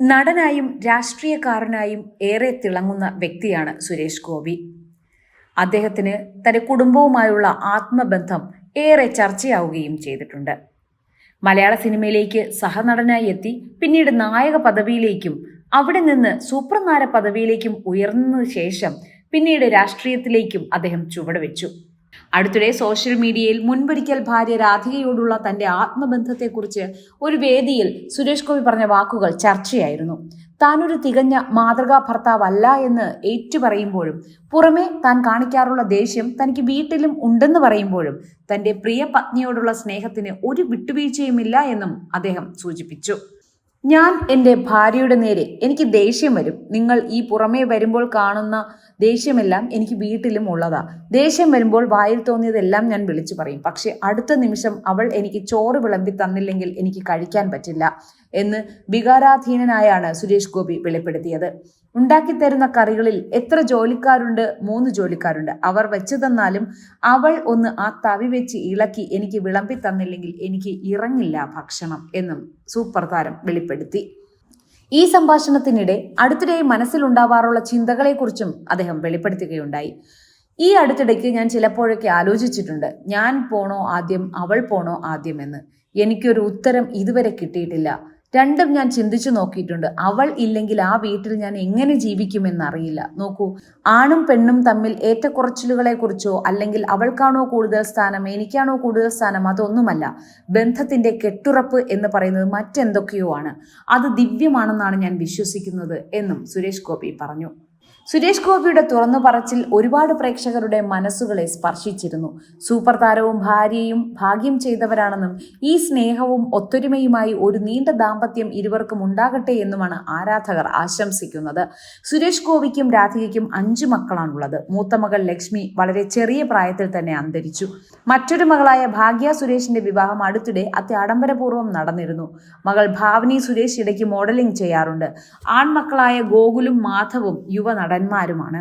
നടനായും രാഷ്ട്രീയക്കാരനായും ഏറെ തിളങ്ങുന്ന വ്യക്തിയാണ് സുരേഷ് ഗോപി. അദ്ദേഹത്തിന് തന്റെ കുടുംബവുമായുള്ള ആത്മബന്ധം ഏറെ ചർച്ചയാവുകയും ചെയ്തിട്ടുണ്ട്. മലയാള സിനിമയിലേക്ക് സഹനടനായി എത്തി പിന്നീട് നായക പദവിയിലേക്കും അവിടെ നിന്ന് സൂപ്രനാര പദവിയിലേക്കും ഉയർന്നതിനു ശേഷം പിന്നീട് രാഷ്ട്രീയത്തിലേക്കും അദ്ദേഹം ചുവടുവെച്ചു അടുത്തിടെ സോഷ്യൽ മീഡിയയിൽ മുൻപൊരിക്കൽ ഭാര്യ രാധികയോടുള്ള തന്റെ ആത്മബന്ധത്തെക്കുറിച്ച് ഒരു വേദിയിൽ സുരേഷ് ഗോപി പറഞ്ഞ വാക്കുകൾ ചർച്ചയായിരുന്നു. താനൊരു തികഞ്ഞ മാതൃകാ ഭർത്താവല്ല എന്ന് ഏറ്റുപറയുമ്പോഴും പുറമെ താൻ കാണിക്കാറുള്ള ദേഷ്യം തനിക്ക് വീട്ടിലും ഉണ്ടെന്ന് പറയുമ്പോഴും തന്റെ പ്രിയ പത്നിയോടുള്ള സ്നേഹത്തിന് ഒരു വിട്ടുവീഴ്ചയുമില്ല എന്നും അദ്ദേഹം സൂചിപ്പിച്ചു. ഞാൻ എന്റെ ഭാര്യയുടെ നേരെ എനിക്ക് ദേഷ്യം വരും. നിങ്ങൾ ഈ പുറമേ വരുമ്പോൾ കാണുന്ന ദേഷ്യമെല്ലാം എനിക്ക് വീട്ടിലും ഉള്ളതാ. ദേഷ്യം വരുമ്പോൾ വായിൽ തോന്നിയതെല്ലാം ഞാൻ വിളിച്ചു പറയും. പക്ഷെ അടുത്ത നിമിഷം അവൾ എനിക്ക് ചോറ് വിളമ്പി തന്നില്ലെങ്കിൽ എനിക്ക് കഴിക്കാൻ പറ്റില്ല. എന്ന് വികാരാധീനനായാണ് സുരേഷ് ഗോപി വെളിപ്പെടുത്തിയത്. ഉണ്ടാക്കിത്തരുന്ന കറികളിൽ എത്ര ജോലിക്കാരുണ്ട്? മൂന്ന് ജോലിക്കാരുണ്ട്. അവർ വെച്ചു തന്നാലും അവൾ ഒന്ന് ആ തവി വെച്ച് ഇളക്കി എനിക്ക് വിളമ്പി തന്നില്ലെങ്കിൽ എനിക്ക് ഇറങ്ങില്ല ഭക്ഷണം എന്നും സൂപ്പർ താരം വെളിപ്പെടുത്തി. ഈ സംഭാഷണത്തിനിടെ അടുത്തിടെ മനസ്സിലുണ്ടാവാറുള്ള ചിന്തകളെക്കുറിച്ചും അദ്ദേഹം വെളിപ്പെടുത്തുകയുണ്ടായി. ഈ അടുത്തിടയ്ക്ക് ഞാൻ ചിലപ്പോഴൊക്കെ ആലോചിച്ചിട്ടുണ്ട്. ഞാൻ പോണോ ആദ്യം അവൾ പോണോ ആദ്യം എന്ന്. എനിക്കൊരു ഉത്തരം ഇതുവരെ കിട്ടിയിട്ടില്ല. രണ്ടും ഞാൻ ചിന്തിച്ചു നോക്കിയിട്ടുണ്ട്. അവൾ ഇല്ലെങ്കിൽ ആ വീട്ടിൽ ഞാൻ എങ്ങനെ ജീവിക്കുമെന്നറിയില്ല. നോക്കൂ ആണും പെണ്ണും തമ്മിൽ ഏറ്റക്കുറച്ചിലുകളെ കുറിച്ചോ അല്ലെങ്കിൽ അവൾക്കാണോ കൂടുതൽ സ്ഥാനം എനിക്കാണോ കൂടുതൽ സ്ഥാനം അതൊന്നുമല്ല. ബന്ധത്തിന്റെ കെട്ടുറപ്പ് എന്ന് പറയുന്നത് മറ്റെന്തൊക്കെയോ ആണ്. അത് ദിവ്യമാണെന്നാണ് ഞാൻ വിശ്വസിക്കുന്നത് എന്നും സുരേഷ് ഗോപി പറഞ്ഞു. സുരേഷ് ഗോപിയുടെ തുറന്നു പറച്ചിൽ ഒരുപാട് പ്രേക്ഷകരുടെ മനസ്സുകളെ സ്പർശിച്ചിരുന്നു. സൂപ്പർ താരവും ഭാര്യയും ഭാഗ്യം ചെയ്തവരാണെന്നും ഈ സ്നേഹവും ഒത്തൊരുമയുമായി ഒരു നീണ്ട ദാമ്പത്യം ഇരുവർക്കും ഉണ്ടാകട്ടെ എന്നുമാണ് ആരാധകർ ആശംസിക്കുന്നത്. സുരേഷ് ഗോപിക്കും രാധികയ്ക്കും അഞ്ചു മക്കളാണുള്ളത്. മൂത്ത മകൾ ലക്ഷ്മി വളരെ ചെറിയ പ്രായത്തിൽ തന്നെ അന്തരിച്ചു. മറ്റൊരു മകളായ ഭാഗ്യ സുരേഷിന്റെ വിവാഹം അടുത്തിടെ അത്യാഡംബരപൂർവം നടന്നിരുന്നു. മകൾ ഭാവനി സുരേഷ് ഇടയ്ക്ക് മോഡലിംഗ് ചെയ്യാറുണ്ട്. ആൺമക്കളായ ഗോകുലും മാധവും യുവ നടന്മാരുമാണ്